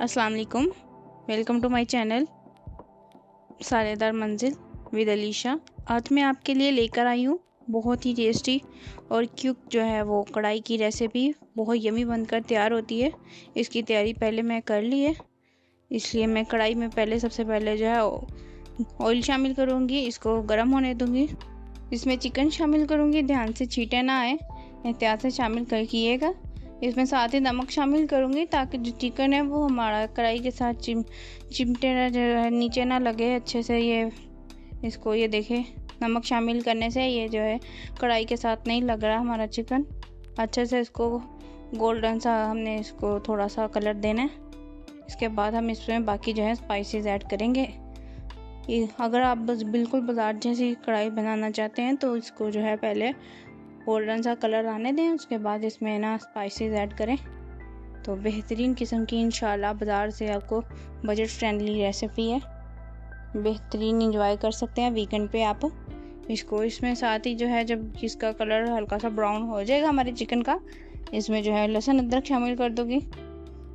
अस्सलाम वालेकुम। Welcome to my channel सारेदार मंजिल विद अलीशा। आज मैं आपके लिए लेकर आई हूँ बहुत ही टेस्टी और क्यूक जो है वो कढ़ाई की रेसिपी बहुत यमी बनकर तैयार होती है। इसकी तैयारी पहले मैं कर ली है। इसलिए मैं कढ़ाई में पहले सबसे पहले जो है ऑयल शामिल करूँगी। इसको गर्म होने दूँगी। इसमें चिकन शामिल करूँगी। ध्यान से छीटे ना आए। एहतियात से शामिल कर कीजिएगा इसमें साथ ही नमक शामिल करूँगी ताकि जो चिकन है वो हमारा कढ़ाई के साथ चिम, चिमटे नीचे ना लगे अच्छे से ये, इसको ये देखें, नमक शामिल करने से ये जो है कढ़ाई के साथ नहीं लग रहा हमारा चिकन। अच्छे से इसको गोल्डन सा हमने इसको थोड़ा सा कलर देना है। इसके बाद हम इसमें बाकी जो है स्पाइसेस ऐड करेंगे। अगर आप बस बिल्कुल बाज़ार जैसी कढ़ाई बनाना चाहते हैं तो इसको जो है पहले गोल्डन सा कलर आने दें, उसके बाद इसमें ना स्पाइसेस ऐड करें। तो बेहतरीन किस्म की इन बाज़ार से आपको बजट फ्रेंडली रेसिपी है। बेहतरीन इंजॉय कर सकते हैं वीकेंड पे आप। इसको इसमें साथ ही जो है, जब इसका कलर हल्का सा ब्राउन हो जाएगा हमारे चिकन का, इसमें जो है लहसुन, अदरक शामिल कर दूँगी।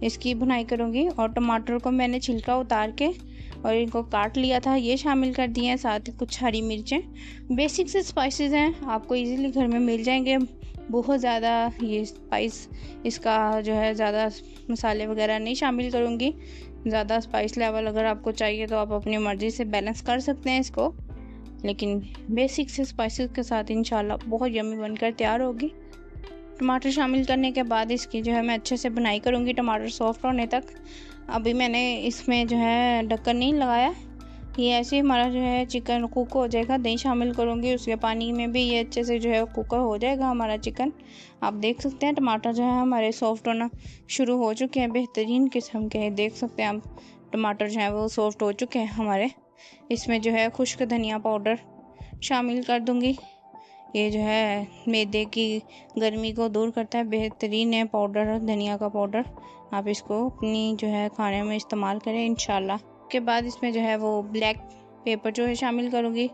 इसकी बुनाई करूँगी और टमाटर को मैंने छिलका उतार के और इनको काट लिया था, ये शामिल कर दिए हैं, साथ ही कुछ हरी मिर्चें। बेसिक से स्पाइसेस हैं, आपको इजीली घर में मिल जाएँगे। बहुत ज़्यादा ये स्पाइस इसका जो है ज़्यादा मसाले वगैरह नहीं शामिल करूँगी। ज़्यादा स्पाइस लेवल अगर आपको चाहिए तो आप अपनी मर्ज़ी से बैलेंस कर सकते हैं इसको। लेकिन बेसिक से स्पाइसेस के साथ इंशाल्लाह बहुत यमी बनकर तैयार होगी। टमाटर शामिल करने के बाद इसकी जो है मैं अच्छे से बनाई करूँगी टमाटर सॉफ्ट होने तक। अभी मैंने इसमें जो है ढक्कन नहीं लगाया। ये ऐसे हमारा जो है चिकन कुक हो जाएगा। दही शामिल करूँगी, उसके पानी में भी ये अच्छे से जो है कुकर हो जाएगा हमारा चिकन। आप देख सकते हैं टमाटर जो है हमारे सॉफ्ट होना शुरू हो चुके हैं। बेहतरीन किस्म के देख सकते हैं आप। टमाटर जो है वो सॉफ्ट हो चुके हैं हमारे। इसमें जो है खुश्क धनिया पाउडर शामिल कर दूँगी। ये जो है मैदे की गर्मी को दूर करता है। बेहतरीन है पाउडर, धनिया का पाउडर। आप इसको अपनी जो है खाने में इस्तेमाल करें इन के बाद इसमें जो है वो ब्लैक पेपर जो है शामिल करूँगी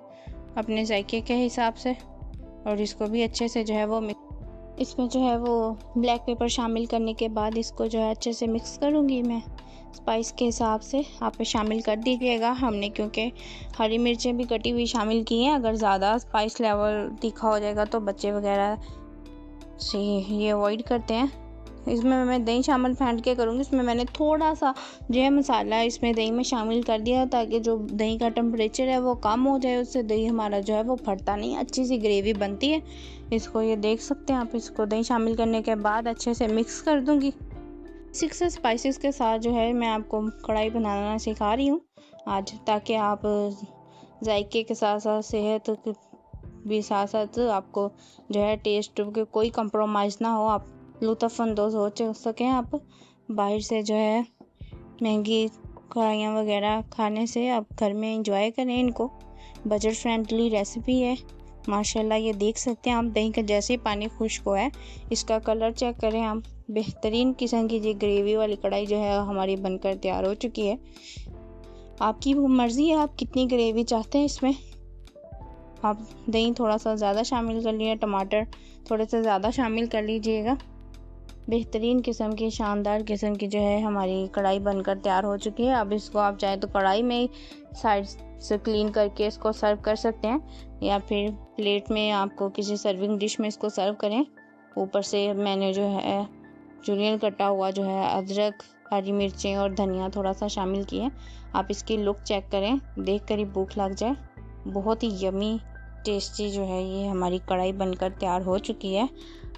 अपने जायके के हिसाब से। और इसको भी अच्छे से जो है वो इसमें जो है वो ब्लैक पेपर शामिल करने के बाद इसको जो है अच्छे से मिक्स करूँगी मैं। स्पाइस के हिसाब से आप शामिल कर दीजिएगा हमने, क्योंकि हरी मिर्चें भी कटी हुई शामिल की हैं। अगर ज़्यादा स्पाइस लेवल तीखा हो जाएगा तो बच्चे वगैरह से ये अवॉइड करते हैं। इसमें मैं दही शामिल फेंट के करूँगी। इसमें मैंने थोड़ा सा जो है मसाला इसमें दही में शामिल कर दिया ताकि जो दही का टेम्परेचर है वो कम हो जाए, उससे दही हमारा जो है वो फटता नहीं, अच्छी सी ग्रेवी बनती है। इसको ये देख सकते हैं आप, इसको दही शामिल करने के बाद अच्छे से मिक्स कर दूँगी। सिक्स स्पाइसेस के साथ जो है मैं आपको कढ़ाई बनाना सिखा रही हूँ। आज ताकि आप जायके के साथ साथ सेहत भी साथ साथ आपको जो है टेस्ट के कोई कंप्रोमाइज़ ना हो, आप लुत्फ़अंदोज़ हो सकें आप? बाहर से जो है, महँगी कढ़ाइयाँ वगैरह खाने से आप घर में इंजॉय करें इनको। बजट फ्रेंडली रेसिपी है। माशाल्लाह, ये देख सकते हैं आप, दही का जैसे ही पानी खुश्क हुआ है, इसका कलर चेक करें आप। बेहतरीन किस्म की जी ग्रेवी वाली कढ़ाई जो है, हमारी बनकर तैयार हो चुकी है। आपकी मर्ज़ी है, आप कितनी ग्रेवी चाहते हैं इसमें? आप दही थोड़ा सा ज़्यादा शामिल कर लिए टमाटर थोड़े से ज़्यादा शामिल कर लीजिएगा। बेहतरीन किस्म की, शानदार किस्म की जो है हमारी कढ़ाई बनकर तैयार हो चुकी है। अब इसको आप चाहे तो कढ़ाई में साइड से क्लीन करके इसको सर्व कर सकते हैं, या फिर प्लेट में आपको किसी सर्विंग डिश में इसको सर्व करें। ऊपर से मैंने जो है जुलियन कटा हुआ जो है अदरक, हरी मिर्चें और धनिया थोड़ा सा शामिल किए आप इसकी लुक चेक करें, देख कर ही भूख लग जाए। बहुत ही यमी टेस्टी जो है ये हमारी कढ़ाई बनकर तैयार हो चुकी है।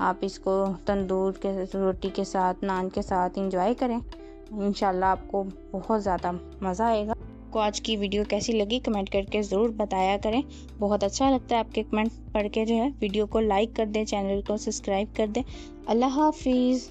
आप इसको तंदूर के, रोटी के साथ, नान के साथ इंजॉय करें। इन आपको बहुत ज़्यादा मज़ा आएगा। आपको आज की वीडियो कैसी लगी, कमेंट करके ज़रूर बताया करें। बहुत अच्छा लगता है आपके कमेंट पढ़ के जो है। वीडियो को लाइक कर दें, चैनल को सब्सक्राइब कर दें। अल्लाह हाफिज़।